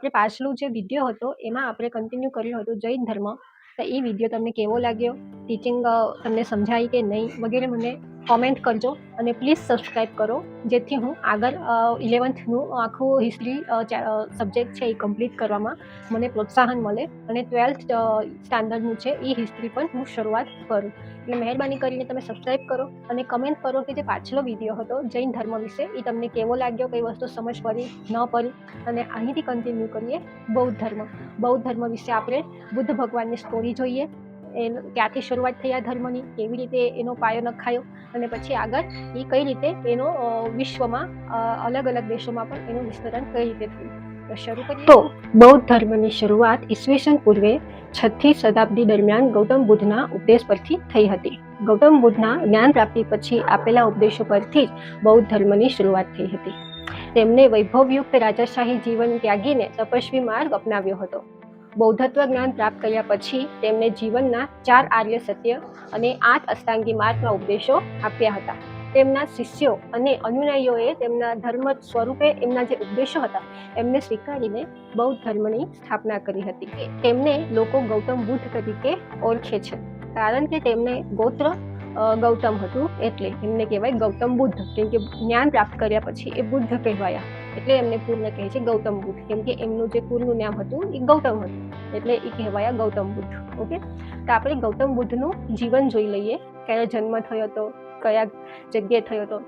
આપણે પાછલું જે વીડિયો હતો, એમાં આપણે કન્ટિન્યુ કર્યું હતું જૈન ધર્મ. તો એ વીડિયો તમને કેવો લાગ્યો? ટીચિંગ તમને સમજાય કે નહીં? વગેરે મને કોમેન્ટ કરજો અને પ્લીઝ સબસ્ક્રાઈબ કરો. જેથી હું આગળ ઇલેવન્થનું આખું હિસ્ટ્રી સબ્જેક્ટ છે એ કમ્પ્લીટ કરવામાં મને પ્રોત્સાહન મળે અને ટ્વેલ્થ સ્ટાન્ડર્ડનું છે એ હિસ્ટ્રી પણ હું શરૂઆત કરું. એટલે મહેરબાની કરીને તમે સબસ્ક્રાઈબ કરો અને કમેન્ટ કરો કે જે પાછલો વીડિયો હતો, જૈન ધર્મ વિશે, એ તમને કેવો લાગ્યો, કઈ વસ્તુ સમજ પડી, ન પડી? અને અહીંથી કન્ટિન્યુ કરીએ બૌદ્ધ ધર્મ. બૌદ્ધ ધર્મ વિશે આપણે બુદ્ધ ભગવાનની સ્ટોરી જોઈએ. એ ક્યાંથી શરૂઆત થઈ આ ધર્મની, કેવી રીતે એનો પાયો નખાયો અને પછી આગળ એ કઈ રીતે એનો વિશ્વમાં અલગ અલગ દેશોમાં પણ એનું વિસ્તરણ કઈ રીતે થયું? શરૂ કરીએ. તો બૌદ્ધ ધર્મની શરૂઆત ઈસવીસન પૂર્વે છઠ્ઠી શતાબ્દી દરમિયાન ગૌતમ બુદ્ધના ઉપદેશ પરથી થઈ હતી. ગૌતમ બુદ્ધના જ્ઞાન પ્રાપ્તિ પછી આપેલા ઉપદેશો પરથી જ બૌદ્ધ ધર્મની શરૂઆત થઈ હતી. તેમણે વૈભવયુક્ત રાજાશાહી જીવન ત્યાગીને તપસ્વી માર્ગ અપનાવ્યો હતો. બૌદ્ધત્વ જ્ઞાન પ્રાપ્ત કર્યા પછી તેમણે જીવનના ચાર આર્ય સત્ય અને આઠ અષ્ટાંગી માર્ગના ઉપદેશો આપ્યા હતા. તેમના શિષ્યો અને અનુયાયીઓએ તેમના ધર્મ સ્વરૂપે એમના જે ઉપદેશો હતા, એમને સ્વીકારીને બૌદ્ધ ધર્મની સ્થાપના કરી હતી. તેમને લોકો ગૌતમ બુદ્ધ તરીકે ઓળખે છે, કારણ કે તેમને ગોત્ર ગૌતમ હતું એટલે એમને કહેવાય ગૌતમ બુદ્ધ, કેમ કે જ્ઞાન પ્રાપ્ત કર્યા પછી એ બુદ્ધ કહેવાયા. એટલે એમને પૂર્ણ કહે છે ગૌતમ બુદ્ધ. કેમ કે એમનું જે પૂર્ણ નામ હતું એ ગૌતમ હતું. એટલે એ કહેવાયા ગૌતમ બુદ્ધ. ઓકે? તો આપણે ગૌતમ બુદ્ધનું જીવન જોઈ લઈએ. કયો જન્મ થયો હતો, કયા જગ્યાએ થયો હતો.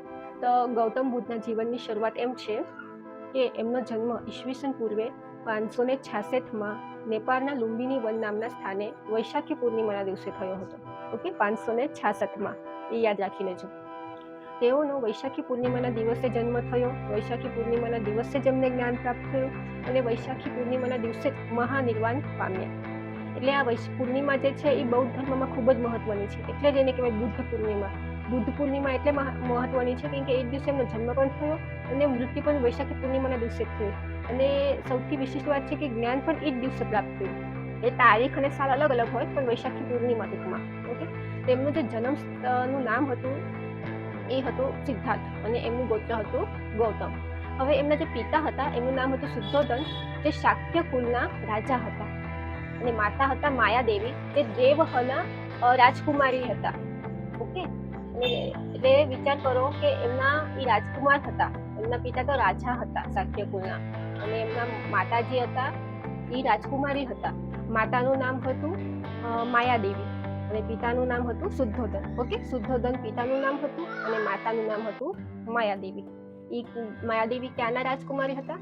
તો ગૌતમ બુદ્ધના જીવનની શરૂઆત એમ છે કે એમનો જન્મ ઈસવીસન પૂર્વે પાંચસો ને છાસઠમાં નેપાળના લુંબિની વન નામના સ્થાને વૈશાખી પૂર્ણિમાના દિવસે થયો હતો. ઓકે? પાંચસો ને છાસઠમાં. એ યાદ રાખી લેજો તેઓનો વૈશાખી પૂર્ણિમાના દિવસે જન્મ થયો. વૈશાખી પૂર્ણિમાના દિવસે જ એમને જ્ઞાન પ્રાપ્ત થયું અને વૈશાખી પૂર્ણિમાના દિવસે જ મહાનિર્વાણ પામ્યા. એટલે આ વૈશ, પૂર્ણિમા જે છે એ બૌદ્ધ ધર્મમાં ખૂબ જ મહત્વની છે. એટલે જ એને કહેવાય બુદ્ધ પૂર્ણિમા. બુદ્ધ પૂર્ણિમા એટલે મહા- મહત્વની છે કેમ કે એ દિવસે એમનો જન્મ પણ થયો અને મૃત્યુ પણ વૈશાખી પૂર્ણિમાના દિવસે થયું. અને સૌથી વિશિષ્ટ વાત છે કે જ્ઞાન પણ એ જ દિવસે પ્રાપ્ત થયું. એ તારીખ અને સાલ અલગ અલગ હોય પણ વૈશાખી પૂર્ણિમા ટૂંકમાં. ઓકે? તેમનું જે જન્મનું નામ હતું એ હતું સિદ્ધાર્થ અને એમનું ગોત્ર હતું ગૌતમ. હવે એમના જે પિતા હતા, એમનું નામ હતું શુદ્ધોધન જે શાક્ય કુલના રાજા હતા. અને માતા હતા માયાદેવી, જે દેવહના રાજકુમારી હતા. ઓકે? એટલે વિચાર કરો કે એમના એ રાજકુમાર હતા. એમના પિતા તો રાજા હતા શાક્ય કુલના અને એમના માતાજી હતા, એ રાજકુમારી હતા. માતાનું નામ હતું માયાદેવી. અને પિતાનું નામ હતું શુદ્ધોધન ઓકે શુદ્ધોધન પિતાનું નામ હતું અને માતાનું નામ હતું માયાદેવી. એ માયાદેવી ક્યાંના રાજકુમારી હતા?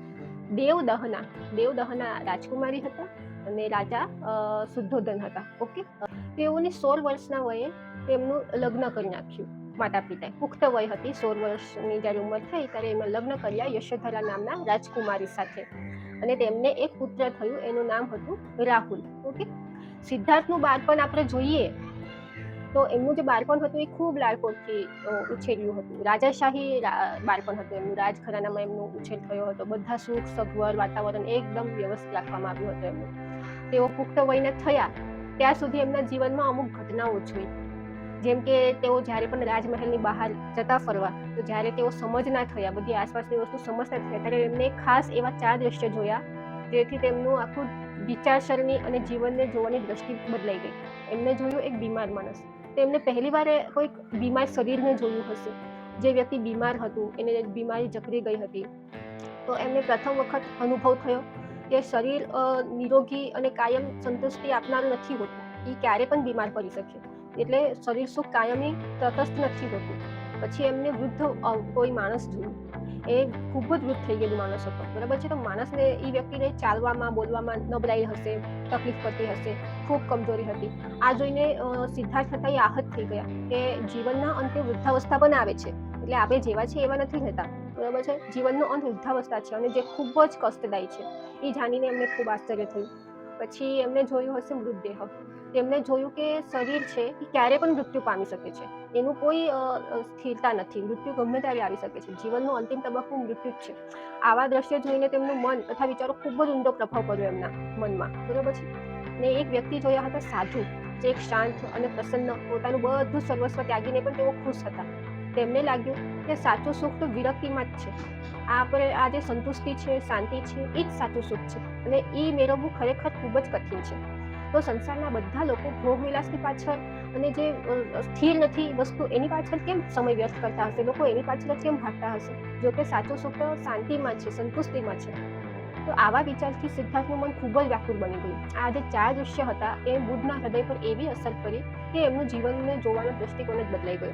દેવદહના. દેવદહના રાજકુમારી હતા અને રાજા શુદ્ધોધન હતા. ઓકે તેઓની સોળ વર્ષના વયે તેમનું લગ્ન કરી નાખ્યું માતા પિતાએ. પુખ્ત વય હતી. સોળ વર્ષની જ્યારે ઉંમર થઈ ત્યારે એમાં લગ્ન કર્યા યશોધરા નામના રાજકુમારી સાથે. અને તેમને એક પુત્ર થયું. એનું નામ હતું રાહુલ. ઓકે સિદ્ધાર્થનું બાળપણ આપણે જોઈએ, તો એમનું જે બાળપણ હતું એ ખૂબ લાડકોડથી ઉછેર્યું હતું. રાજાશાહી બાળપણ હતું એમનું. રાજઘરાનામાં એમનો ઉછેર થયો હતો. બધા સુખ, સગવડ, વાતાવરણ એકદમ વ્યવસ્થિત રાખવામાં આવ્યું હતું એમનું. તેઓ પુખ્ત વયના થયા, ત્યાં સુધી એમના જીવનમાં અમુક ઘટનાઓ જોઈ જેમ કે તેઓ જ્યારે પણ રાજમહેલની બહાર જતા ફરવા, તો જ્યારે તેઓ સમજના થયા, બધી આસપાસની વસ્તુ સમજતા થયા, ત્યારે એમને ખાસ એવા ચાર દ્રશ્ય જોયા, જેથી તેમનું આખું વિચારસરણી અને જીવનને જોવાની દ્રષ્ટિ બદલાઈ ગઈ. એમને જોયું એક બીમાર માણસ. તો એમને પહેલી વાર કોઈક બીમાર શરીરને જોયું હશે. જે વ્યક્તિ બીમાર હતું, એને બીમારી જકરી ગઈ હતી. તો એમને પ્રથમ વખત અનુભવ થયો કે શરીર નિરોગી અને કાયમ સંતુષ્ટિ આપનારું નથી હોતું. એ ક્યારે પણ બીમાર પડી શકે. એટલે શરીર સુખ કાયમી તટસ્થ નથી હોતું. પછી એમને વૃદ્ધ કોઈ માણસ જોયું. એ ખૂબ જ વૃદ્ધ થઈ ગયેલું માણસ હતો. બરાબર છે? તો માણસને એ વ્યક્તિને ચાલવામાં, બોલવામાં નબળાઈ હશે, તકલીફ પડતી હશે, ખૂબ કમજોરી હતી. આ જોઈને સિદ્ધાર્થ હતા એ આહત થઈ ગયા કે જીવનના અંતે વૃદ્ધાવસ્થા પણ આવે છે. એટલે આપણે જેવા છે એવા નથી રહેતા. બરાબર છે? જીવનનો અંત વૃદ્ધાવસ્થા છે અને જે ખૂબ જ કષ્ટદાયી છે. એ જાણીને એમને ખૂબ આશ્ચર્ય થયું. પછી એમને જોયું હશે મૃતદેહ. તેમને જોયું કે શરીર છે એ ક્યારે પણ મૃત્યુ પામી શકે છે. એનું કોઈ સ્થિરતા નથી. મૃત્યુ ગમે ત્યારે આવી શકે છે. જીવનનો અંતિમ તબક્કો મૃત્યુ જ છે. આવા દ્રશ્ય જોઈને તેમનું મન તથા વિચારો ખૂબ જ ઊંડો પ્રભાવ પડ્યો એમના મનમાં. બરાબર છે? ને એક વ્યક્તિ જોયા હતા સાધુ. જે એક શાંત અને પ્રસન્ન, પોતાનું બધું સર્વસ્વ ત્યાગીને પણ તેઓ ખુશ હતા. તેમને લાગ્યું કે સાચું સુખ તો વિરક્તિમાં જ છે. આપણે આ જે સંતુષ્ટિ છે, શાંતિ છે, એ જ સાચું સુખ છે. અને એ મેળવવું ખરેખર ખૂબ જ કઠિન છે. તો સંસારના બધા લોકો ભોગ વિલાસની પાછળ અને જે સ્થિર નથી વસ્તુ એની પાછળ કેમ સમય વ્યસ્ત કરતા હશે? લોકો એની પાછળ કેમ ભાગતા હશે? જો કે સાચું સુખ શાંતિમાં છે, સંતુષ્ટિમાં છે. તો આવા વિચારથી સિદ્ધાર્થનું મન ખૂબ જ વ્યાકુળ બની ગયું. આ જે ચાર દૃશ્ય હતા, એ બુદ્ધના હૃદય પર એવી અસર કરી કે એમનું જીવનને જોવાનો દૃષ્ટિકોણ જ બદલાઈ ગયો.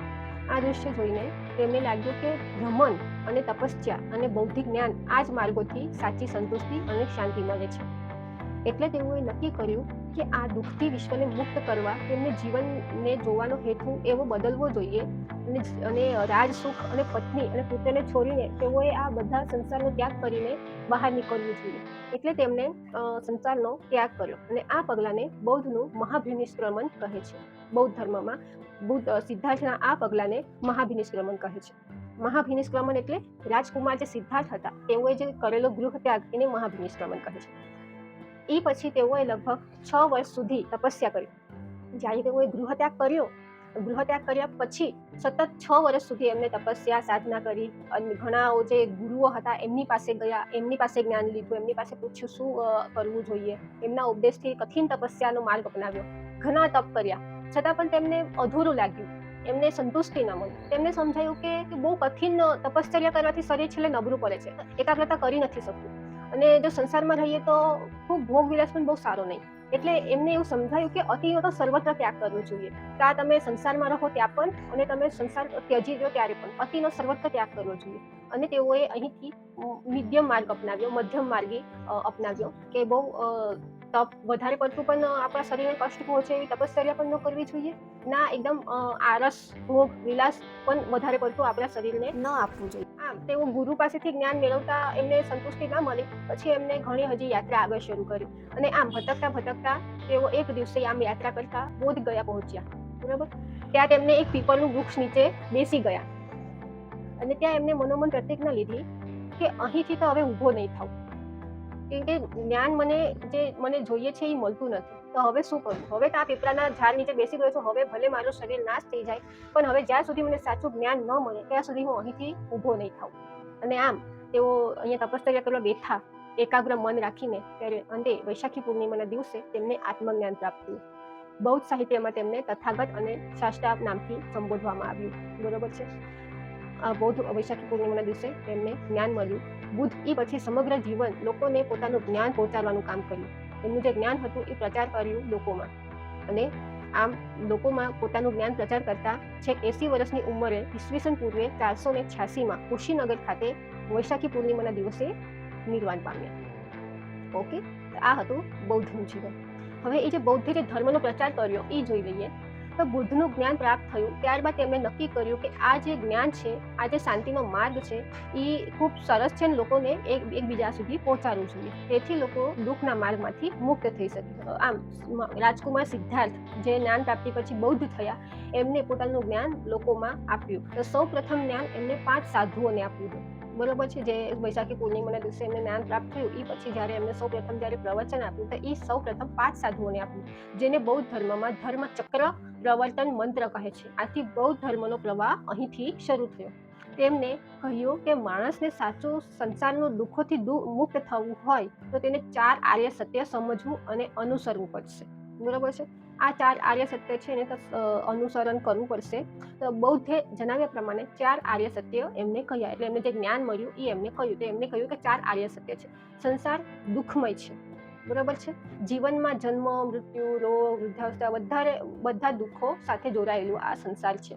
આ દૃશ્ય જોઈને તેમને લાગ્યું કે ભ્રમણ અને તપસ્યા અને બૌદ્ધિક જ્ઞાન આ જ માર્ગોથી સાચી સંતુષ્ટિ અને શાંતિ મળે છે. એટલે તેઓએ નક્કી કર્યું કે આ દુઃખથી વિશ્વને મુક્ત કરવા તેમને જીવનને જોવાનો હેતુ એવો બદલવો જોઈએ અને અને રાજ સુખ અને પત્ની અને પુત્રને છોડીને તેઓએ આ બધા સંસારનો ત્યાગ કરીને બહાર નીકળવું જોઈએ. એટલે તેમણે સંસારનો ત્યાગ કર્યો અને આ પગલાંને બૌદ્ધનું મહાભિનિષ્ક્રમણ કહે છે. બૌદ્ધ ધર્મમાં બુદ્ધ સિદ્ધાર્થના આ પગલાંને મહાભિનિષ્ક્રમણ કહે છે. મહાભિનિષ્ક્રમણ એટલે રાજકુમાર જે સિદ્ધાર્થ હતા, તેઓએ જે કરેલો ગૃહ ત્યાગ એને મહાભિનિષ્ક્રમણ કહે છે. એ પછી તેઓએ લગભગ છ વર્ષ સુધી તપસ્યા કરી. જ્યારે તેઓએ ગૃહ ત્યાગ કર્યો ગૃહ ત્યાગ કર્યા પછી સતત છ વર્ષ સુધી એમને તપસ્યા, સાધના કરી અને ઘણા જે ગુરુઓ હતા એમની પાસે ગયા, એમની પાસે જ્ઞાન લીધું, એમની પાસે પૂછ્યું શું કરવું જોઈએ. એમના ઉપદેશથી કઠિન તપસ્યાનો માર્ગ અપનાવ્યો. ઘણા તપ કર્યા. છતાં પણ તેમને અધૂરું લાગ્યું. એમને સંતુષ્ટિ ન મળી. તેમને સમજાયું કે બહુ કઠિન તપશ્ચર્યા કરવાથી શરીર છેલ્લે નબળું પડે છે. એકાગ્રતા કરી નથી શકતું. અને જો સંસારમાં રહીએ તો ખૂબ ભોગ વિલાસ પણ બહુ સારો નહીં. એટલે એમને એવું સમજાયું કે અતિનો તો સર્વત્ર ત્યાગ કરવો જોઈએ. કા તમે સંસારમાં રહો ત્યાં પણ અને તમે સંસાર ત્યજી દો ત્યારે પણ. અતિનો સર્વત્ર ત્યાગ કરવો જોઈએ. અને તેઓએ અહીંથી મધ્યમ માર્ગ અપનાવ્યો, મધ્યમ માર્ગે અપનાવ્યો કે બહુ તપ વધારે પડતું પણ આપણા શરીરને કષ્ટ પહોંચે એવી તપશ્ચર્યા પણ ન કરવી જોઈએ. ના એકદમ આરસ ભોગ વિલાસ પણ વધારે પડતું આપણા શરીરને ન આપવું જોઈએ. આમ તેઓ ગુરુ પાસેથી જ્ઞાન મેળવતા એમને સંતુષ્ટિ ન મળી. પછી એમને ઘણી હજી યાત્રા આગળ શરૂ કરી. અને આમ ભટકતા ભટકતા તેઓ એક દિવસે આમ યાત્રા કરતા બોધ ગયા પહોંચ્યા. બરાબર? ત્યાં તેમને એક પીપળનું વૃક્ષ નીચે બેસી ગયા. અને ત્યાં એમને મનોમન પ્રતિજ્ઞા લીધી કે અહીંથી તો હવે ઊભો નહીં થાવ કેમ કે જ્ઞાન મને જે મને જોઈએ છે એ મળતું નથી. તો હવે શું કરું? હવે તો આ પીપળાના ઝાડ નીચે બેસી ગયો છું. હવે ભલે મારું શરીર નાશ થઈ જાય, પણ હવે જ્યાં સુધી મને સાચું જ્ઞાન ન મળે, ત્યાં સુધી હું અહીંથી ઊભો નહીં થાઉં. અને આમ તેઓ અહીંયા તપશ્ચર્યા કરવા બેઠા, એકાગ્ર મન રાખીને, ત્યારે અંતે વૈશાખી પૂર્ણિમાના દિવસે તેમને આત્મજ્ઞાન પ્રાપ્ત થયું. બૌદ્ધ સાહિત્યમાં તેમને તથાગત અને શાસ્ત્રાપ નામથી સંબોધવામાં આવ્યું. બરોબર છે? આ બૌદ્ધ વૈશાખી પૂર્ણિમાના દિવસે તેમને જ્ઞાન મળ્યું. બુદ્ધ એ પછી સમગ્ર જીવન લોકોને પોતાનું જ્ઞાન પહોંચાડવાનું કામ કર્યું. એમનું જે જ્ઞાન હતું એ પ્રચાર કર્યું લોકોમાં. અને આમ લોકોમાં પોતાનું જ્ઞાન પ્રચાર કરતા છેક એસી વર્ષની ઉંમરે ઈસવીસન પૂર્વે ચારસો ને છ્યાસીમાં કુશીનગર ખાતે વૈશાખી પૂર્ણિમાના દિવસે નિર્વાણ પામ્યા. ઓકે? આ હતું બૌદ્ધનું જીવન. હવે એ જે બૌદ્ધે જે ધર્મનો પ્રચાર કર્યો એ જોઈ લઈએ. તો બુદ્ધનું જ્ઞાન પ્રાપ્ત થયું. ત્યારબાદ તેમણે નક્કી કર્યું કે આ જે જ્ઞાન છે, આ જે શાંતિનો માર્ગ છે, એ ખૂબ સરસ છે અને લોકોને એક, એકબીજા સુધી પહોંચાડવું જોઈએ. તેથી લોકો દુઃખના માર્ગમાંથી મુક્ત થઈ શકે આમ રાજકુમાર સિદ્ધાર્થ જે જ્ઞાન પ્રાપ્તિ પછી બૌદ્ધ થયા, એમને પોતાનું જ્ઞાન લોકોમાં આપ્યું. તો સૌ પ્રથમ જ્ઞાન એમને પાંચ સાધુઓને આપ્યું હતું. બરોબર છે, જે વૈશાખી પૂર્ણિમાના દિવસે એમને જ્ઞાન પ્રાપ્ત થયું એ પછી જ્યારે એમને સૌ પ્રથમ જ્યારે પ્રવચન આપ્યું, તો એ સૌ પ્રથમ પાંચ સાધુઓને આપ્યું, જેને બૌદ્ધ ધર્મમાં ધર્મ ચક્ર પ્રવર્તન મંત્ર કહે છે. આથી બૌદ્ધ ધર્મનો પ્રવાહ અહીંથી શરૂ થયો. તેમને કહ્યું કે માણસને સાચું સંસારનો દુઃખોથી મુક્ત થવું હોય, તો તેને ચાર આર્ય સત્ય સમજવું અને અનુસરવું પડશે. બરોબર છે? આ ચાર આર્ય સત્ય છે એને અનુસરણ કરવું પડશે. તો બૌદ્ધે જણાવ્યા પ્રમાણે ચાર આર્ય સત્ય એમને કહ્યા. એટલે એમને જે જ્ઞાન મળ્યું એ એમને કહ્યું. તો એમને કહ્યું કે ચાર આર્ય સત્ય છે. સંસાર દુઃખમય છે. બરાબર છે? જીવનમાં જન્મ, મૃત્યુ, રોગ, વૃદ્ધાવસ્થા વધારે, બધા દુઃખો સાથે જોડાયેલું આ સંસાર છે.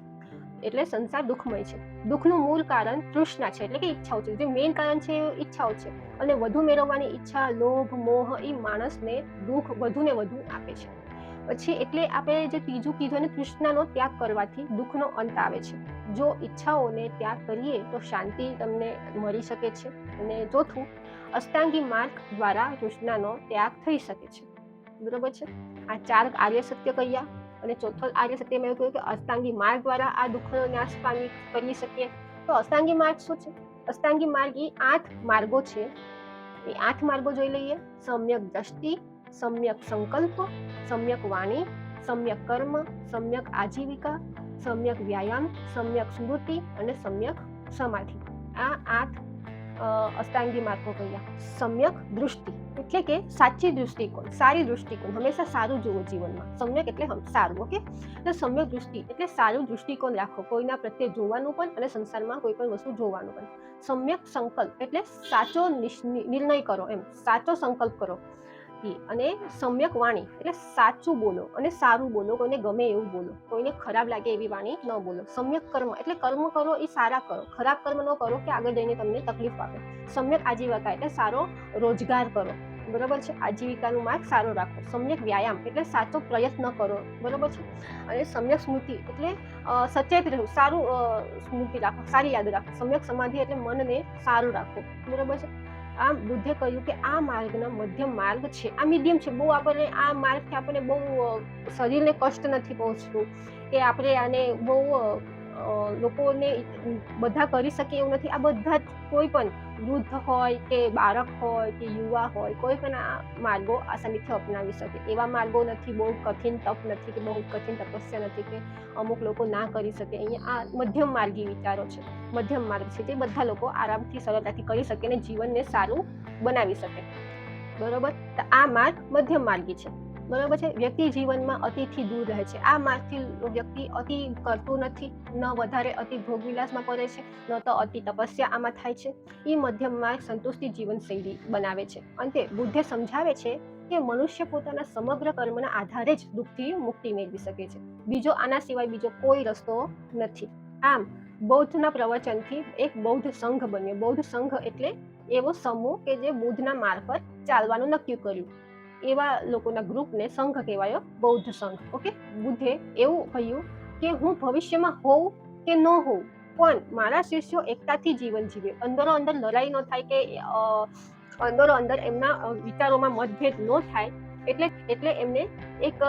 એટલે સંસાર દુઃખમય છે. દુઃખનું મૂળ કારણ તૃષ્ણા છે. એટલે કે ઈચ્છાઓ છે. જે મેઇન કારણ છે એ ઈચ્છાઓ છે. અને વધુ મેળવવાની ઈચ્છા, લોભ, મોહ એ માણસને દુઃખ વધુ ને વધુ આપે છે. પછી એટલે આપણે જે ત્રીજું કીધું ને તૃષ્ણાનો ત્યાગ કરવાથી દુઃખનો અંત આવે છે. જો ઈચ્છાઓને ત્યાગ કરીએ તો શાંતિ તમને મળી શકે છે અને ચોથું, અષ્ટાંગી માર્ગ દ્વારા તૃષ્ણાનો ત્યાગ થઈ શકે છે. બરોબર છે? આ ચાર આર્ય સત્ય કહ્યા અને ચોથો આર્ય સત્યમાં એવું કહ્યું કે અષ્ટાંગી માર્ગ દ્વારા આ દુઃખનો નાશ પામી કરી શકીએ. તો અષ્ટાંગી માર્ગ શું છે? અષ્ટાંગી માર્ગ એ આઠ માર્ગો છે. એ આઠ માર્ગો જોઈ લઈએ. સમ્યક દ્રષ્ટિ સમ્યક સંકલ્પ સમ્યક વાણી સમ્યક કર્મ સમ્યક આજીવિકા સમ્યક વ્યાયામ સમ્યક સ્મૃતિ અને સમ્યક સમાધિ આ આઠ અષ્ટાંગી માર્ગો કહ્યા સમ્યક દૃષ્ટિ એટલે કે સાચી દૃષ્ટિકોણ, સારી દૃષ્ટિકોણ, હંમેશા સારું જોવો જીવનમાં. સમ્યક એટલે સારું, ઓકે? તો સમ્યક દૃષ્ટિ એટલે સારું દૃષ્ટિકોણ રાખો, કોઈના પ્રત્યે જોવાનું પણ અને સંસારમાં કોઈ પણ વસ્તુ જોવાનું પણ. સમ્યક સંકલ્પ એટલે સાચો નિર્ણય કરો એમ, સાચો સંકલ્પ કરો. એ અને સમ્યક વાણી, એટલે સાચું બોલો અને સારું બોલો, કોઈને ગમે એવું બોલો, કોઈને ખરાબ લાગે એવી વાણી ન બોલો. સમ્યક કર્મ, એટલે કર્મ કરો એ સારા કરો. ખરાબ કર્મ ન કરો કે આગળ જઈને તમને તકલીફ આપે સમ્યક આજીવિકા એટલે સારો રોજગાર કરો. બરોબર છે? આજીવિકાનું માર્ગ સારો રાખો. સમ્યક વ્યાયામ, એટલે સાચો પ્રયત્ન કરો. બરોબર છે? અને સમ્યક સ્મૃતિ, એટલે સચેત રહેવું, સારું સ્મૃતિ રાખો, સારી યાદ રાખો. સમ્યક સમાધિ એટલે મનને સારું રાખો બરોબર છે? આ બુદ્ધે કહ્યું કે આ માર્ગનો મધ્યમ માર્ગ છે. આ મીડિયમ છે. બહુ આપણને આ માર્ગથી આપણને બહુ શરીરને કષ્ટ નથી પહોંચતું કે આપણે આને બહુ લોકોને બધા કરી શકે એવું નથી. આ બધા જ કોઈ પણ વૃદ્ધ હોય કે બાળક હોય કે યુવા હોય, કોઈ પણ આ માર્ગો આસાનીથી અપનાવી શકે. એવા માર્ગો નથી, બહુ કઠિન તપ નથી કે બહુ કઠિન તપસ્યા નથી કે અમુક લોકો ના કરી શકે. અહીંયા આ મધ્યમ માર્ગી વિચારો છે. મધ્યમ માર્ગ છે. તે બધા લોકો આરામથી, સરળતાથી કરી શકે અને જીવનને સારું બનાવી શકે. બરોબર? આ માર્ગ મધ્યમ માર્ગી છે. બરોબર છે? વ્યક્તિ જીવનમાં અતિથી દૂર રહે છે. આ માર્ગથી વ્યક્તિ અતિ કરતું નથી, ન વધારે અતિ ભોગવિલાસમાં પડે છે, ન તો અતિ તપસ્યા આમાં થાય છે. એ મધ્યમ માર્ગ સંતુષ્ટિ જીવનશૈલી બનાવે છે. અંતે બુદ્ધે સમજાવે છે કે મનુષ્ય પોતાના સમગ્ર કર્મના આધારે જ દુઃખથી મુક્તિ મેળવી શકે છે. બીજો આના સિવાય બીજો કોઈ રસ્તો નથી. આમ, બૌદ્ધના પ્રવચનથી એક બૌદ્ધ સંઘ બન્યો. બૌદ્ધ સંઘ એટલે એવો સમૂહ કે જે બુદ્ધના માર્ગ ચાલવાનું નક્કી કર્યું. એવા લોકોના ગ્રુપને સંઘ કહેવાયો બૌદ્ધ સંઘ, ઓકે? બુદ્ધે એવું કહ્યું કે હું ભવિષ્યમાં હોઉં કે ન હોઉં, પણ મારા શિષ્યો એકતાથી જીવન જીવે. અંદરો અંદર લડાઈ ન થાય કે અંદરો અંદર એમના વિચારોમાં મતભેદ ન થાય, એટલે એટલે એમને એક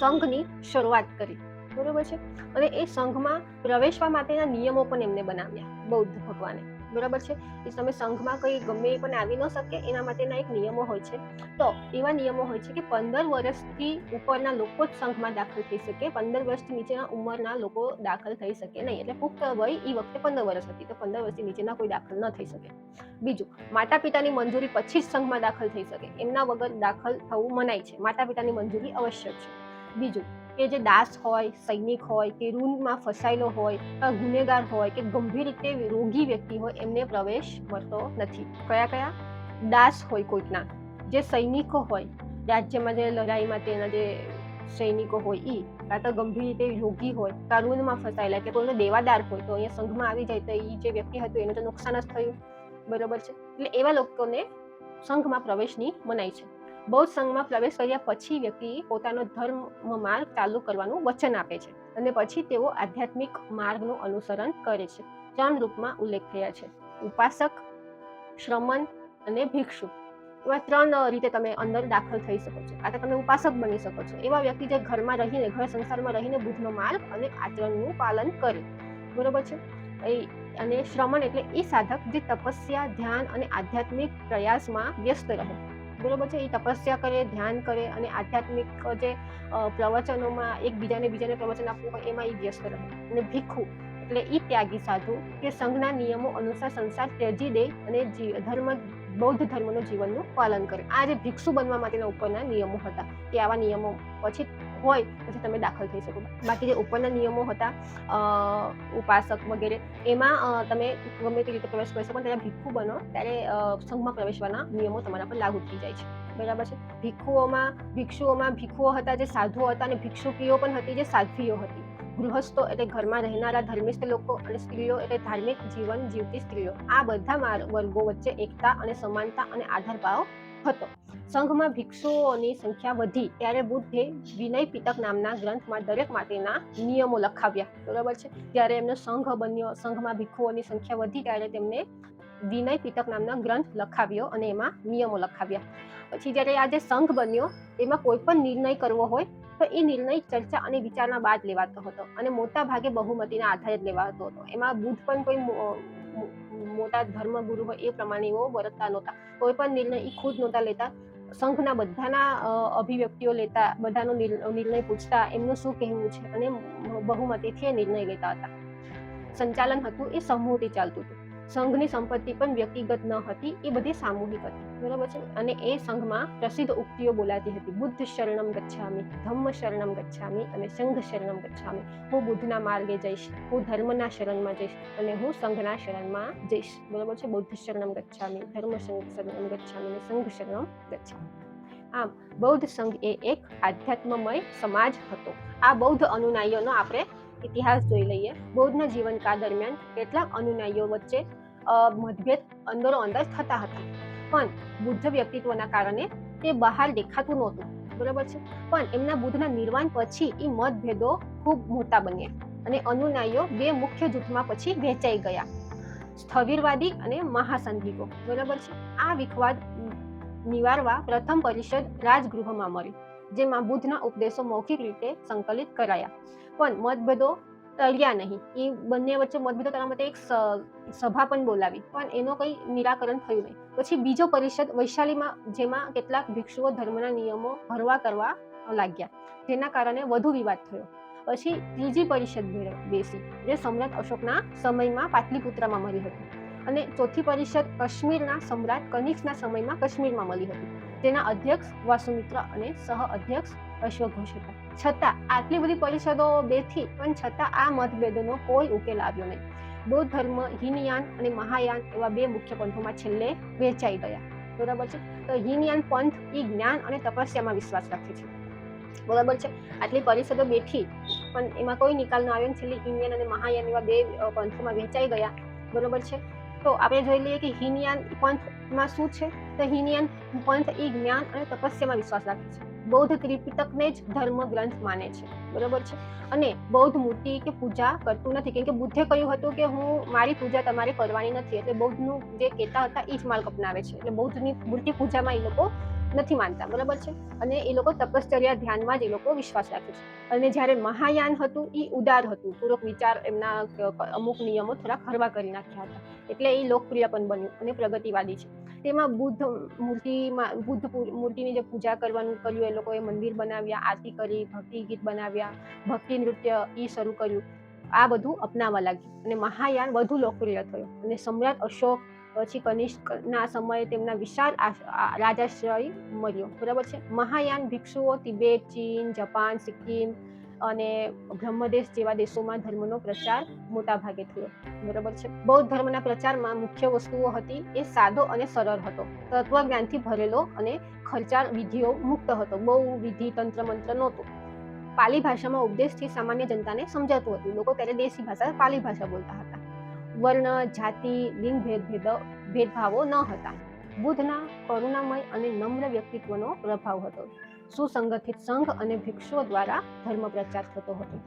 સંઘની શરૂઆત કરી. બરોબર છે? અને એ સંઘમાં પ્રવેશવા માટેના નિયમો પણ એમને બનાવ્યા, બૌદ્ધ ભગવાને. બરાબર છે? એ તમે સંઘમાં કંઈ ગમે એ પણ આવી ન શકે, એના માટેના એક નિયમો હોય છે. તો એવા નિયમો હોય છે કે પંદર વર્ષથી ઉપરના લોકો જ સંઘમાં દાખલ થઈ શકે, પંદર વર્ષથી નીચેના ઉંમરના લોકો દાખલ થઈ શકે નહીં. એટલે પુખ્ત વય એ વખતે પંદર વર્ષ હતી, તો પંદર વર્ષથી નીચેના કોઈ દાખલ ન થઈ શકે. બીજું માતા પિતાની મંજૂરી પછી જ સંઘમાં દાખલ થઈ શકે. એમના વગર દાખલ થવું મનાય છે. માતા પિતાની મંજૂરી આવશ્યક છે. બીજું કે જે દાસ હોય, સૈનિક હોય, કે ઋણમાં ફસાયેલો હોય ગુનેગાર હોય, કે ગંભીર રીતે રોગી વ્યક્તિ હોય, એમને પ્રવેશ મળતો નથી. કયા કયા? દાસ હોય કોઈકના. જે સૈનિકો હોય, રાજ્યમાં જે લડાઈમાં તેના જે સૈનિકો હોય એ કાં તો ગંભીર રીતે રોગી હોય કાનૂનમાં ફસાયેલા, કે કોઈનો દેવાદાર હોય, તો અહીંયા સંઘમાં આવી જાય તો એ જે વ્યક્તિ હતું એનું તો નુકસાન જ થયું. બરોબર છે? એટલે એવા લોકોને સંઘમાં પ્રવેશની મનાઈ છે. બૌદ્ધ સંઘમાં પ્રવેશ કર્યા પછી વ્યક્તિ પોતાનો ધર્મ માર્ગ ચાલુ કરવાનું વચન આપે છે અને પછી તેઓ આધ્યાત્મિક માર્ગનું અનુસરણ કરે છે. ત્રણ રૂપમાં ઉલ્લેખ થયા છે. ઉપાસક, શ્રમણ અને ભિક્ષુ એવા ત્રણ રીતે તમે અંદર દાખલ થઈ શકો છો. આ તમે ઉપાસક બની શકો છો. એવા વ્યક્તિ જે ઘરમાં રહીને, ઘર સંસારમાં રહીને બુદ્ધનો માર્ગ અને આચરણનું પાલન કરે. બરોબર છે? એ અને શ્રમણ એટલે એ સાધક જે તપસ્યા, ધ્યાન અને આધ્યાત્મિક પ્રયાસમાં વ્યસ્ત રહે. બરોબર છે, એ તપસ્યા કરે, ધ્યાન કરે અને આધ્યાત્મિક જે પ્રવચનોમાં એકબીજાને બીજાને પ્રવચન આપવું હોય, એમાં એ વ્યસ્ત રહે. અને ભીખુ એટલે એ ત્યાગી સાધુ કે સંઘના નિયમો અનુસાર સંસાર ત્યજી દે અને ધર્મ, બૌદ્ધ ધર્મનું જીવનનું પાલન કરે. આ જે ભિક્ષુ બનવા માટેના ઉપરના નિયમો હતા, કે આવા નિયમો પછી હોય, પછી તમે દાખલ થઈ શકો. બાકી જે ઉપરના નિયમો હતા ઉપાસક વગેરે, એમાં તમે ગમે તે રીતે પ્રવેશ કરી શકો ત્યારે ભીખુ બનો, ત્યારે સંઘમાં પ્રવેશવાના નિયમો તમારા પર લાગુ થઈ જાય છે. બરાબર છે? ભીખુઓમાં, ભિક્ષુઓમાં ભીખુઓ હતા જે સાધુઓ હતા અને ભિક્ષુકીઓ પણ હતી જે સાધ્વીઓ હતી. ગૃહસ્થો એટલે ઘરમાં રહેનારા ધર્મિષ્ઠ લોકો અને સ્ત્રીઓ એટલે ધાર્મિક જીવન જીવતી સ્ત્રીઓ. આ બધા વર્ગો વચ્ચે એકતા અને સમાનતા અને આધારભાવ હતો. સંઘમાં ભિક્ષુઓની સંખ્યા વધી ત્યારે બુદ્ધે વિનય પિતક નામના ગ્રંથમાં દરેક માટેના નિયમો લખાવ્યા. બરાબર છે? ત્યારે એમનો સંઘ બન્યો. સંઘમાં ભિક્ષુઓની સંખ્યા વધી ત્યારે તેમને વિનય પિતક નામના ગ્રંથ લખાવ્યો અને એમાં નિયમો લખાવ્યા. પછી જ્યારે આ જે સંઘ બન્યો, એમાં કોઈ પણ નિર્ણય કરવો હોય, તો એ નિર્ણય, ચર્ચા અને વિચારના બાદ લેવાતો હતો અને મોટા ભાગે બહુમતીના આધારે જ લેવાતો હતો. એમાં બુદ્ધ પણ કોઈ મોટા ધર્મગુરુ હોય એ પ્રમાણે એઓ વર્તતા નહોતા. કોઈ પણ નિર્ણય એ ખુદ નહોતા લેતા. સંઘના બધાના અભિવ્યક્તિઓ લેતા, બધાનો નિર્ણય પૂછતા, એમનું શું કહેવું છે? અને બહુમતીથી એ નિર્ણય લેતા હતા. સંચાલન હતું એ સમૂહથી ચાલતું હતું. સંઘની સંપત્તિ પણ વ્યક્તિગત ન હતી, એ બધી સામૂહિક હતી. બરાબર છે અને એ સંઘમાં પ્રસિદ્ધ ઉક્તિઓ બોલાતી હતી. બુદ્ધ શરણમ ગચ્છામી, ધમ્મ શરણમ ગચ્છામી અને સંઘ શરણમ ગચ્છામી. હું બુદ્ધના માર્ગે જઈશ, હું ધર્મના શરણમાં જઈશ અને હું સંઘના શરણમાં જઈશ. બરાબર છે? બૌદ્ધ શરણમ ગચ્છામી, ધર્મ શરણમ ગચ્છામી અને સંઘ શરણમ ગચ્છામી. આમ, બૌદ્ધ સંઘ એ એક આધ્યાત્મમય સમાજ હતો. આ બૌદ્ધ અનુનાયીઓનો આપણે ઇતિહાસ જોઈ લઈએ. બૌદ્ધના જીવનકાળ દરમિયાન કેટલાક અનુનાયીઓ વચ્ચે મતભેદ અંદરો અંદર થતા હતા. પણ બુદ્ધ વ્યક્તિત્વના કારણે તે બહાર દેખાતું નહોતું. બરાબર છે? પણ એમના બુદ્ધના નિર્વાણ પછી એ મતભેદો ખૂબ મોટા બન્યા અને અનુનાયીઓ બે મુખ્ય જૂથમાં પછી વહેંચાઈ ગયા. સ્થવિરવાદી અને મહાસંધિકો બરાબર છે? આ વિખવાદ નિવારવા પ્રથમ પરિષદ રાજગૃહમાં મળી, જેમાં બુદ્ધના ઉપદેશો મૌખિક રીતે સંકલિત કરાયા. પણ મતભેદો ટળ્યા નહીં. એ બંને વચ્ચે મતભેદો તેના માટે એક સભા પણ બોલાવી. પણ એનો કંઈ નિરાકરણ થયું નહીં. પછી બીજો પરિષદ વૈશાલીમાં, જેમાં કેટલાક ભિક્ષુઓ ધર્મના નિયમો ભરવા કરવા લાગ્યા, જેના કારણે વધુ વિવાદ થયો. પછી ત્રીજી પરિષદ બેસી, જે સમ્રાટ અશોકના સમયમાં પાટલીપુત્રમાં મળી હતી. અને ચોથી પરિષદ કાશ્મીરના સમ્રાટ કનિષ્કના સમયમાં કાશ્મીરમાં મળી હતી. તેના અધ્યક્ષ વાસુમિત્ર અને સહ અધ્યક્ષ અશ્વઘોષ હતા. છતાં આટલી બધી પરિષદો બેઠી પણ છતાં આ મતભેદોનો કોઈ ઉકેલ આવ્યો નહીં. બૌદ્ધ ધર્મ, હિનયાન અને મહાયાન એવા બે મુખ્ય પંથોમાં છેલ્લે વહેંચાઈ ગયા. બરાબર છે? તો હિનયાન પંથ એ જ્ઞાન અને તપસ્યામાં વિશ્વાસ રાખે છે. બરાબર છે? આટલી પરિષદો બેઠી પણ એમાં કોઈ નિકાલ ન આવ્યો છેલ્લે હિનયાન અને મહાયાન એવા બે પંથોમાં વહેંચાઈ ગયા. બરાબર છે? તો આપણે જોઈ લઈએ કે હિનયાન પંથમાં શું છે? તો હિનયાન પંથ એ જ્ઞાન અને તપસ્યામાં વિશ્વાસ રાખે છે. બૌદ્ધ ત્રિપિટકને જ ધર્મ ગ્રંથ માને છે. બરોબર છે? અને બૌદ્ધ મૂર્તિ કે પૂજા કરતું નથી. કેમ કે બુદ્ધે કહ્યું હતું કે હું મારી પૂજા તમારે કરવાની નથી. એટલે બૌદ્ધનું જે કહેતા હતા એ જ માર્ગ અપનાવે છે. એટલે બૌદ્ધની મૂર્તિ પૂજામાં એ લોકો નથી માનતા, બરાબર છે? અને એ લોકો તપશ્ચર્યા ધ્યાનમાં જ એ લોકો વિશ્વાસ રાખે છે. અને જ્યારે મહાયાન હતું એ ઉદાર હતું. પૂર્વક વિચાર એમના અમુક નિયમો થોડા ખરવા કરી નાખ્યા હતા. એટલે એ લોકપ્રિય પણ બન્યું અને પ્રગતિવાદી છે. તેમાં બુદ્ધ મૂર્તિમાં બુદ્ધ મૂર્તિની જે પૂજા કરવાનું કર્યું, એ લોકોએ મંદિર બનાવ્યા, આરતી કરી, ભક્તિ ગીત બનાવ્યા, ભક્તિ નૃત્ય એ શરૂ કર્યું. આ બધું અપનાવવા લાગ્યું. અને મહાયાન વધુ લોકપ્રિય થયું. અને સમ્રાટ અશોક પછી કનિષ્કના સમયે તેમના વિશાળ રાજાશ્રય મળ્યો. બરાબર છે? મહાયાન ભિક્ષુઓ તિબેટ, ચીન, જપાન, સિક્કિમ અને બ્રહ્મદેશ જેવા દેશોમાં ધર્મનો પ્રચાર મોટા ભાગે થયો. બરાબર છે? બૌદ્ધ ધર્મના પ્રચારમાં મુખ્ય વસ્તુઓ હતી એ સાદો અને સરળ હતો. તત્વજ્ઞાનથી ભરેલો અને ખર્ચાળ વિધિઓ મુક્ત હતો. બહુ વિધિ, તંત્ર, મંત્ર નહોતું. પાલી ભાષામાં ઉપદેશથી સામાન્ય જનતાને સમજાતું હતું. લોકો ત્યારે દેશી ભાષા પાલી ભાષા બોલતા હતા. વર્ણ, જાતિ લિંગ ભેદ ભેદભાવો ન હતા. બુદ્ધના કરુણામય અને નમ્ર વ્યક્તિત્વનો પ્રભાવ હતો. સુસંગઠિત સંઘ અને ભિક્ષુઓ દ્વારા ધર્મ પ્રચાર થતો હતો.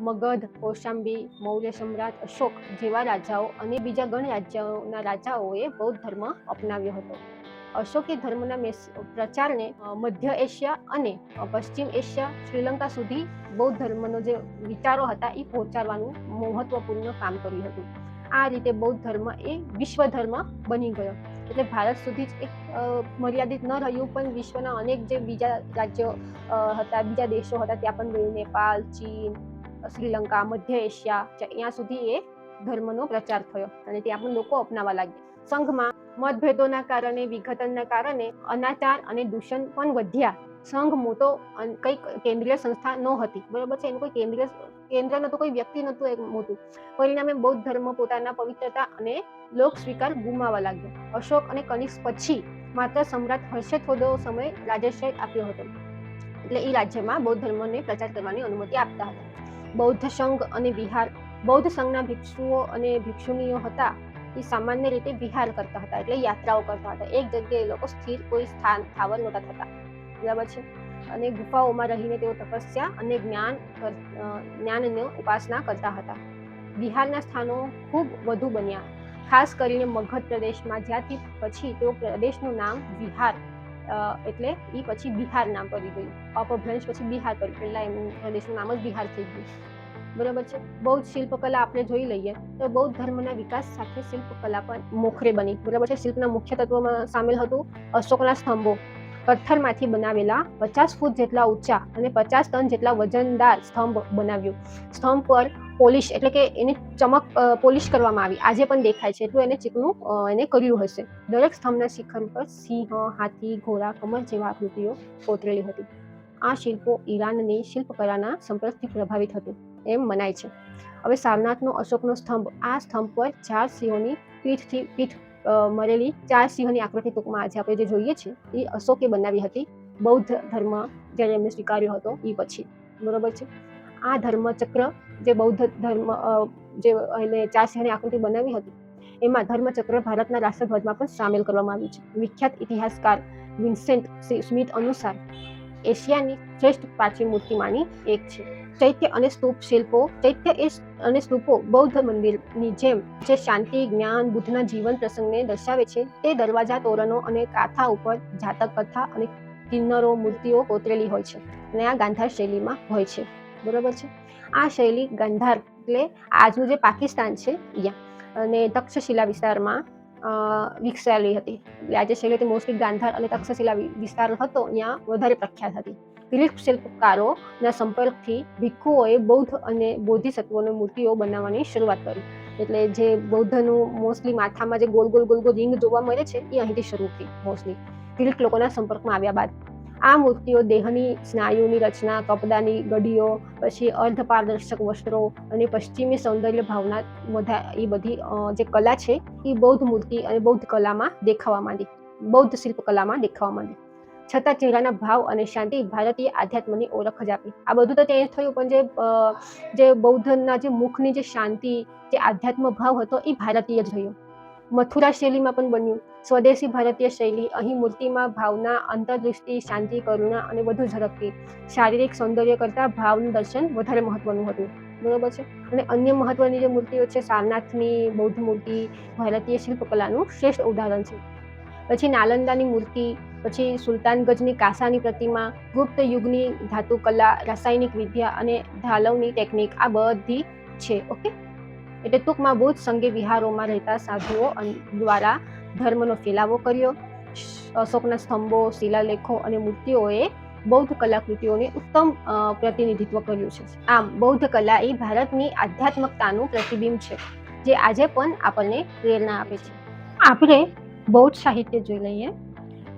મગધ, કૌશાંબી, મૌર્ય સમ્રાટ અશોક જેવા રાજાઓ અને બીજા ગણ રાજ્યોના રાજાઓએ બૌદ્ધ ધર્મ અપનાવ્યો હતો. અશોકી ધર્મના પ્રચારને મધ્ય એશિયા અને પશ્ચિમ એશિયા, શ્રીલંકા સુધી બૌદ્ધ ધર્મનો જે વિચારો હતા, એ પહોંચાડવાનું મહત્વપૂર્ણ કામ કર્યું હતું. આ રીતે બૌદ્ધ ધર્મ એ વિશ્વ ધર્મ બની ગયો. એટલે ભારત સુધી જ એક મર્યાદિત ન રહ્યું, પણ વિશ્વના અનેક જે બીજા રાજ્યો હતા, બીજા દેશો હતા, ત્યાં પણ ગયું. નેપાલ ચીન, શ્રીલંકા, મધ્ય એશિયા ત્યાં સુધી એ ધર્મનો પ્રચાર થયો અને ત્યાં પણ લોકો અપનાવવા લાગ્યા. સંઘમાં મતભેદોના કારણે, વિઘટનના કારણે અનાચાર અને દૂષણ પણ વધ્યા. સંઘ મોટો કંઈક કેન્દ્રીય સંસ્થા ન હતી. બરાબર છે? એનું કોઈ કેન્દ્રીય કેન્દ્ર નહોતું, કોઈ વ્યક્તિ નહોતું એક મોટું. પરિણામે બૌદ્ધ ધર્મ પોતાના પવિત્રતા અને લોક સ્વીકાર ગુમાવવા લાગ્યો. અશોક અને કનિષ્ક પછી માત્ર સમ્રાટ હર્ષે થોડો સમય રાજ્યાશ્રય આપ્યો હતો. એટલે એ રાજ્યમાં બૌદ્ધ ધર્મને પ્રચાર કરવાની અનુમતિ આપતા હતા. બૌદ્ધ સંઘ અને વિહાર, બૌદ્ધ સંઘના ભિક્ષુઓ અને ભિક્ષુણીઓ હતા એ સામાન્ય રીતે વિહાર કરતા હતા, એટલે યાત્રાઓ કરતા હતા. એક જગ્યાએ લોકો સ્થિર કોઈ સ્થાન, સ્થાવર નહોતા થતા. બરાબર છે? અને ગુફાઓમાં રહીને તેઓ તપસ્યા અને જ્ઞાન જ્ઞાનની ઉપાસના કરતા હતા. બિહારના સ્થાનો ખૂબ વધુ બન્યા. ખાસ કરીને મગધ પ્રદેશમાં, જ્યાંથી પછી તેઓ પ્રદેશનું નામ બિહાર એટલે એ પછી બિહાર નામ પડી ગયું. અપભ્રંશ પછી બિહાર પડી પહેલાં એમનું પ્રદેશનું નામ જ બિહાર થઈ ગયું. બરાબર છે? બૌદ્ધ શિલ્પકલા આપણે જોઈ લઈએ, તો બૌદ્ધ ધર્મના વિકાસ સાથે શિલ્પકલા પણ મોખરે બની. બરાબર છે? શિલ્પના મુખ્ય તત્વોમાં સામેલ હતું અશોકના સ્તંભો. પથ્થરમાંથી બનાવેલા પચાસ ફૂટ જેટલા ઊંચા અને પચાસ ટન જેટલા વજનદાર સ્તંભ બનાવ્યો. સ્તંભ પર પોલિશ એટલે કે એને ચમક પોલિશ કરવામાં આવી. આજે પણ દેખાય છે એટલું એને ચીકણું એને કર્યું હશે. દરેક સ્તંભના શિખર પર સિંહ, હાથી, ઘોડા કમર જેવા આકૃતિઓ કોતરેલી હતી. આ શિલ્પો ઈરાનની શિલ્પકલાના સંપર્કથી પ્રભાવિત હતું. એમ મનાય છે. હવે સારનાથનો અશોકનો સ્તંભ. આ સ્તંભ પર ચાર સિંહોની પીઠથી, પીઠ મરેલી ચાર સિંહની આકૃતિ ટૂંકમાં આજે આપણે જે જોઈએ છીએ, એ અશોકે બનાવી હતી. બૌદ્ધ ધર્મ જ્યારે એમને સ્વીકાર્યો હતો એ પછી. બરોબર છે? આ ધર્મચક્ર જે બૌદ્ધ ધર્મ જે એને ચાર સિંહની આકૃતિ બનાવી હતી, એમાં ધર્મચક્ર ભારતના રાષ્ટ્રધ્વજમાં પણ સામેલ કરવામાં આવ્યું છે. વિખ્યાત ઇતિહાસકાર વિન્સેન્ટ સ્મિથ અનુસાર એશિયાની શ્રેષ્ઠ પ્રાચીન મૂર્તિમાંની એક છે. ચૈત્ય અને સ્તૂપ શિલ્પો. ચૈત્ય એ અને સ્તૂપો બૌદ્ધ મંદિરની જેમ જે શાંતિ, જ્ઞાન, બુદ્ધના જીવન પ્રસંગને દર્શાવે છે. તે દરવાજા, તોરણો અને કાથા ઉપર જાતક કથા અને કિન્નરો, મૂર્તિઓ કોતરેલી હોય છે અને આ ગાંધાર શૈલીમાં હોય છે. બરોબર છે? આ શૈલી ગાંધાર એટલે આજનું જે પાકિસ્તાન છે અહીંયા અને તક્ષશિલા વિસ્તારમાં વિકસાવેલી હતી. એટલે આજે શૈલી હતી મોસ્ટલી ગાંધાર અને તક્ષશિલા વિસ્તાર હતો, ત્યાં વધારે પ્રખ્યાત હતી. ગ્રીક શિલ્પકારોના સંપર્કથી ભિક્ષુઓએ બૌદ્ધ અને બોધિસત્વોની મૂર્તિઓ બનાવવાની શરૂઆત કરી. એટલે જે બૌદ્ધનું મોસ્ટલી માથામાં જે ગોલ ગોલ ગોલ ગોલ રિંગ જોવા મળે છે, એ અહીંથી શરૂ થઈ મોસ્ટલી. ગ્રીક લોકોના સંપર્કમાં આવ્યા બાદ. આ મૂર્તિઓ દેહની સ્નાયુની રચના, કપડાની ગઢીઓ, પછી અર્ધપારદર્શક વસ્ત્રો અને પશ્ચિમી સૌંદર્ય ભાવના બધા એ બધી જે કલા છે, એ બૌદ્ધ મૂર્તિ અને બૌદ્ધ કલામાં દેખાવા માંડી. બૌદ્ધ શિલ્પકલામાં દેખાવા માંડી. છતાં ચહેરાના ભાવ અને શાંતિ ભારતીય આધ્યાત્મની ઓળખ જ આપી. આ બધું તો ચેન્જ થયું, પણ જે જે બૌદ્ધના જે મુખની જે શાંતિ, જે આધ્યાત્મ ભાવ હતો એ ભારતીય જ રહ્યો. મથુરા શૈલીમાં પણ બન્યું. સ્વદેશી ભારતીય શૈલી, અહીં મૂર્તિમાં ભાવના, અંતરદૃષ્ટિ, શાંતિ, કરુણા અને વધુ ઝડપથી શારીરિક સૌંદર્ય કરતાં ભાવનું દર્શન વધારે મહત્વનું હતું. બરોબર છે? અને અન્ય મહત્વની જે મૂર્તિઓ છે, સારનાથની બૌદ્ધ મૂર્તિ, ભારતીય શિલ્પકલાનું શ્રેષ્ઠ ઉદાહરણ છે. પછી નાલંદાની મૂર્તિ, પછી સુલતાનગંજની કાંસાની પ્રતિમા, ગુપ્ત યુગની ધાતુ કલા, રાસાયણિક વિદ્યા અને ઢાલવની ટેકનિક આ બધી છે, ઓકે? એટલે ટૂંકમાં બૌદ્ધ સંઘે વિહારોમાં રહેતા સાધુઓ દ્વારા ધર્મનો ફેલાવો કર્યો. અશોકના સ્તંભો, શિલાલેખો અને મૂર્તિઓએ બૌદ્ધ કલાકૃતિઓને ઉત્તમ પ્રતિનિધિત્વ કર્યું છે. આમ, બૌદ્ધ કલા એ ભારતની આધ્યાત્મકતાનું પ્રતિબિંબ છે, જે આજે પણ આપણને પ્રેરણા આપે છે. આપણે બૌદ્ધ સાહિત્ય જોઈ લઈએ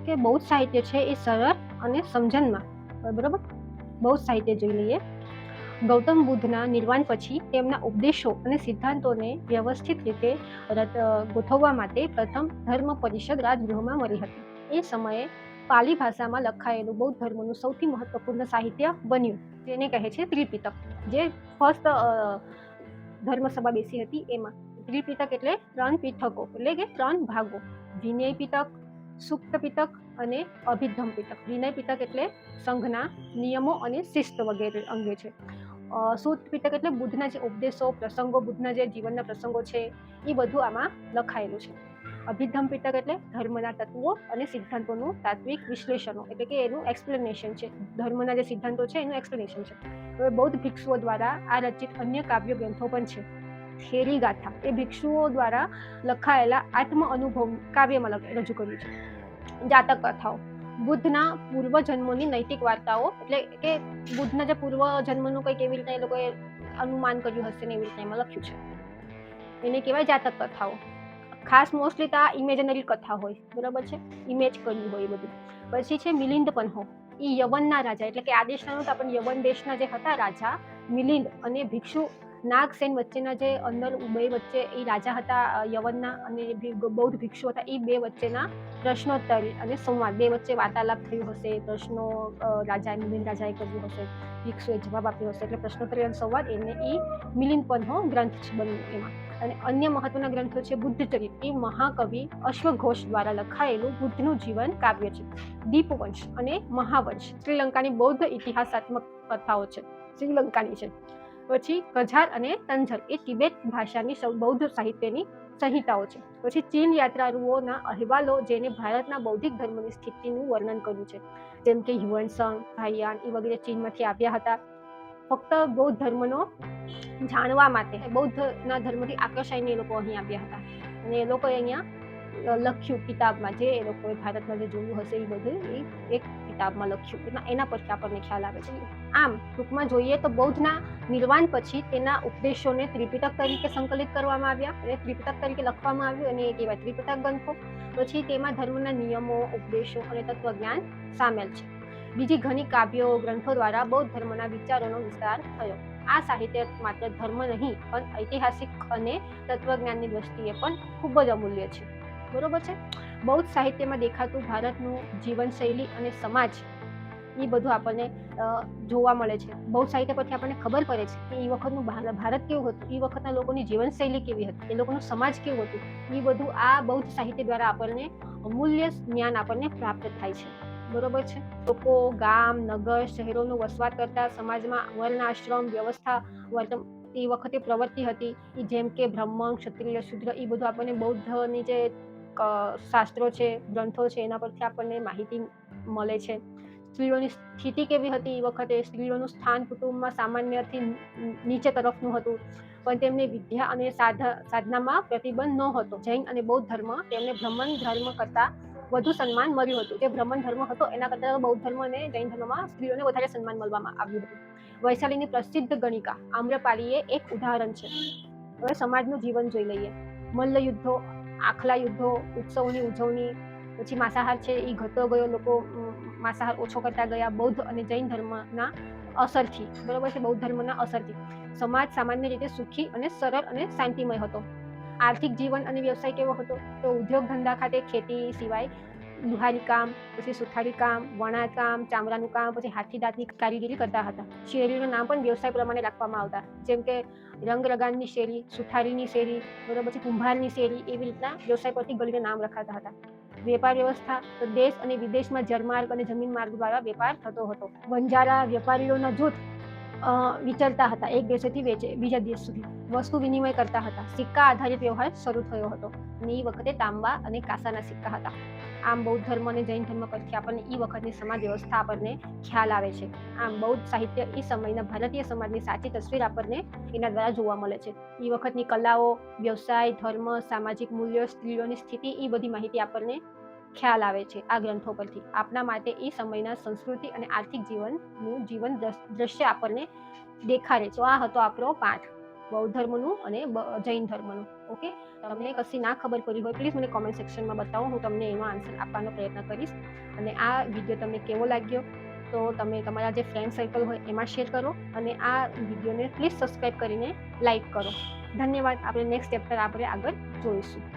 કે બૌદ્ધ સાહિત્ય છે એ સરળ અને સમજણમાં. બરાબર? બૌદ્ધ સાહિત્ય જોઈ લઈએ. ગૌતમ બુદ્ધના નિર્વાણ પછી તેમના ઉપદેશો અને સિદ્ધાંતોને વ્યવસ્થિત રીતે ગોઠવવા માટે પ્રથમ ધર્મ પરિષદ રાજગૃહમાં મળી હતી. એ સમયે પાલી ભાષામાં લખાયેલું બૌદ્ધ ધર્મનું સૌથી મહત્વપૂર્ણ સાહિત્ય બન્યું. જેને કહે છે ત્રિપિતક. જે ફર્સ્ટ ધર્મસભા બેસી હતી એમાં. ત્રિપિતક એટલે ત્રણ પીઠકો. એટલે કે ત્રણ ભાગો. વિનય પિતક, સુક્ત પિતક અને અભિધમ પિટક વિનય પિતક એટલે સંઘના નિયમો અને શિસ્ત વગેરે અંગે છે. સૂત પિટક એટલે બુદ્ધના જે ઉપદેશો, પ્રસંગો, બુદ્ધના જે જીવનના પ્રસંગો છે, એ બધું આમાં લખાયેલું છે. અભિધમ પિતક એટલે ધર્મના તત્વો અને સિદ્ધાંતોનું તાત્વિક વિશ્લેષણો. એટલે કે એનું એક્સપ્લેનેશન છે. ધર્મના જે સિદ્ધાંતો છે, એનું એક્સપ્લેનેશન છે. હવે બૌદ્ધ ભિક્ષુઓ દ્વારા આ રચિત અન્ય કાવ્ય ગ્રંથો પણ છે. થેરી ગાથા. એ ભિક્ષુઓ દ્વારા લખાયેલા આત્મ અનુભવ કાવ્યમાં રજૂ કર્યું છે. જાતક કથાઓ. બુદ્ધના પૂર્વજન્મોની નૈતિક વાર્તાઓ, એટલે કે બુદ્ધના જે પૂર્વજન્મનું કંઈક એવી રીતે એ લોકોએ અનુમાન કર્યું હશે ને એવી રીતે એમાં લખ્યું છે. એને કહેવાય જાતક કથાઓ. ખાસ મોસ્ટલી તો આ ઇમેજનરી કથા હોય, બરાબર છે? ઇમેજ કર્યું હોય એ બધું. પછી છે મિલિંદ પન્હો એ યવનના રાજા, એટલે કે આ નહોતા, પણ યવન દેશના જે હતા રાજા, મિલિંદ અને ભિક્ષુ નાગસેન વચ્ચેના જે અંદર બે વચ્ચે એ રાજા હતા યવનના અને બૌદ્ધ ભિક્ષુ હતા, એ બે વચ્ચેના પ્રશ્નોત્તરી અને સંવાદ. બે વચ્ચે વાર્તાલાપ થયું હશે, પ્રશ્નો રાજાએ રાજા મિલિંદ રાજાએ કર્યું હશે ભિક્ષુએ જવાબ આપ્યો હશે, એટલે પ્રશ્નોત્તરી અને સંવાદ એને એ મિલિંદ પન્હો ગ્રંથ છે બન્યો એમાં. અને અન્ય મહત્વના ગ્રંથો છે બુદ્ધ ચરિત એ મહાકવિ અશ્વઘોષ દ્વારા લખાયેલું બુદ્ધનું જીવન કાવ્ય છે. દીપવંશ અને મહાવંશ. શ્રીલંકાની બૌદ્ધ ઇતિહાસાત્મક કથાઓ છે. શ્રીલંકાની છે. પછી કઝાર અને તંજર એ તિબેટ ભાષાની બૌદ્ધ સાહિત્યની સંહિતાઓ છે. પછી ચીન યાત્રાળુઓના અહેવાલો જેને ભારતના બૌદ્ધિક ધર્મની સ્થિતિનું વર્ણન કર્યું છે. જેમ કે હ્યુઅનસંગ ભાઈયાન એ વગેરે ચીનમાંથી આવ્યા હતા. ફક્ત બૌદ્ધ ધર્મનો જાણવા માટે બૌદ્ધના ધર્મથી આકર્ષાઈને એ લોકો અહીં આવ્યા હતા. અને એ લોકોએ અહીંયા લખ્યું કિતાબમાં જે એ લોકોએ ભારતમાં જે જોયું હશે એ બધું એ એક કિતાબમાં લખ્યું એના એના પરથી આપણને ખ્યાલ આવે છે. આમ, ટૂંકમાં જોઈએ તો બૌદ્ધના નિર્વાણ પછી તેના ઉપદેશોને ત્રિપિટક તરીકે સંકલિત કરવામાં આવ્યા અને ત્રિપિટક તરીકે લખવામાં આવ્યું અને એ કહેવાય ત્રિપિટક ગ્રંથો. પછી તેમાં ધર્મના નિયમો, ઉપદેશો અને તત્વજ્ઞાન સામેલ છે. બીજી ઘણી કાવ્યો, ગ્રંથો દ્વારા બૌદ્ધ ધર્મના વિચારોનો વિસ્તાર થયો. આ સાહિત્ય માત્ર ધર્મ નહીં, પણ ઐતિહાસિક અને તત્વજ્ઞાનની દ્રષ્ટિએ પણ ખૂબ જ અમૂલ્ય છે. બરોબર છે? બૌદ્ધ સાહિત્યમાં દેખાતું ભારતનું જીવનશૈલી અને સમાજ એ બધું આપણને જોવા મળે છે. બૌદ્ધ સાહિત્ય પરથી આપણને ખબર પડે છે કે એ વખતનું ભારત કેવું હતું? એ વખતના લોકોની જીવનશૈલી કેવી હતી? એ લોકોનું સમાજ કેવું હતું? એ બધું આ બૌદ્ધ સાહિત્ય દ્વારા આપણને અમૂલ્ય જ્ઞાન આપણને પ્રાપ્ત થાય છે. બરોબર છે? લોકો ગામ, નગર, શહેરોનું વસવાટ કરતા, સમાજમાં વર્ણ, આશ્રમ, વ્યવસ્થા વર્તન એ વખતે પ્રવૃત્તિ હતી. જેમ કે બ્રાહ્મણ ક્ષત્રિય, શુદ્ર એ બધું આપણને બૌદ્ધની જે શાસ્ત્રો છે, ગ્રંથો છે, એના પરથી આપણને માહિતી મળે છે. સ્ત્રીઓની સ્થિતિ કેવી હતી? એ વખતે સ્ત્રીઓનું સ્થાન કુટુંબમાં સામાન્યથી નીચે તરફનું હતું. પણ તેમને વિદ્યા અને સાધા, સાધનામાં પ્રતિબંધ ન હતો જૈન અને બૌદ્ધ ધર્મ તેમને બ્રહ્મણ ધર્મ કરતાં વધુ સન્માન મળ્યું હતું. જે બ્રહ્મણ ધર્મ હતો, એના કરતાં બૌદ્ધ ધર્મ અને જૈન ધર્મમાં સ્ત્રીઓને વધારે સન્માન મળવામાં આવ્યું હતું. વૈશાલીની પ્રસિદ્ધ ગણિકા આમ્રપાલીએ એક ઉદાહરણ છે. હવે સમાજનું જીવન જોઈ લઈએ. મલ્લ યુદ્ધો આખલા યુદ્ધો, ઉત્સવોની ઉજવણી, પછી માંસાહાર છે એ ઘટતો ગયો, લોકો માંસાહાર ઓછો કરતા ગયા, બૌદ્ધ અને જૈન ધર્મના અસરથી, બરોબર છે? બૌદ્ધ ધર્મના અસરથી. સમાજ સામાન્ય રીતે સુખી અને સરળ અને શાંતિમય હતો. આર્થિક જીવન અને વ્યવસાય કેવો હતો? તો ઉદ્યોગ ધંધા ખાતે ખેતી સિવાય લુહારી કામ, પછી સુથારી કામ વણાટ કામ, ચામડાનું કામ, પછી હાથી દાંતની કારીગીરી કરતા હતા. શેરીનું નામ પણ વ્યવસાય પ્રમાણે રાખવામાં આવતા. જેમ કે રંગરગાનની શેરી, સુથારીની શેરી, બરોબર, પછી કુંભારની શેરી એવી રીતના વ્યવસાય પરથી ગલીને નામ રખાતા હતા. વેપાર વ્યવસ્થા, તો દેશ અને વિદેશમાં જળમાર્ગ અને જમીન માર્ગ દ્વારા વેપાર થતો હતો. બંજારા વેપારીઓના જૂથ વિચરતા હતા. એક દેશેથી વેચે, બીજા દેશ સુધી. વસ્તુ વિનિમય કરતા હતા. સિક્કા આધારિત વ્યવહાર શરૂ થયો હતો. અને એ વખતે તાંબા અને કાંસાના સિક્કા હતા. આમ બૌદ્ધ ધર્મ અને જૈન ધર્મ પરથી આપણને એ વખતની સમાજ વ્યવસ્થા આપણને ખ્યાલ આવે છે. આમ બૌદ્ધ સાહિત્ય એ સમયના ભારતીય સમાજની સાચી તસવીર આપણને એના દ્વારા જોવા મળે છે. એ વખતની કલાઓ, વ્યવસાય, ધર્મ, સામાજિક મૂલ્યો, સ્ત્રીઓની સ્થિતિ એ બધી માહિતી આપણને ખ્યાલ આવે છે આ ગ્રંથો પરથી. આપના માટે એ સમયના સંસ્કૃતિ અને આર્થિક જીવનનું જીવન દ્રશ- દ્રશ્ય આપણને દેખાડે છે. આ હતો આપણો પાઠ. બૌદ્ધ ધર્મનું અને જૈન ધર્મનું. ઓકે? તમને કશી ના ખબર પડી હોય પ્લીઝ મને કોમેન્ટ સેક્શનમાં બતાવો. હું તમને એનો આન્સર આપવાનો પ્રયત્ન કરીશ. અને આ વીડિયો તમને કેવો લાગ્યો? તો તમે તમારા જે ફ્રેન્ડ સર્કલ હોય, એમાં શેર કરો. અને આ વિડીયોને પ્લીઝ સબસ્ક્રાઈબ કરીને લાઈક કરો. ધન્યવાદ. આપણે નેક્સ્ટ ચેપ્ટર આપણે આગળ જોઈશું.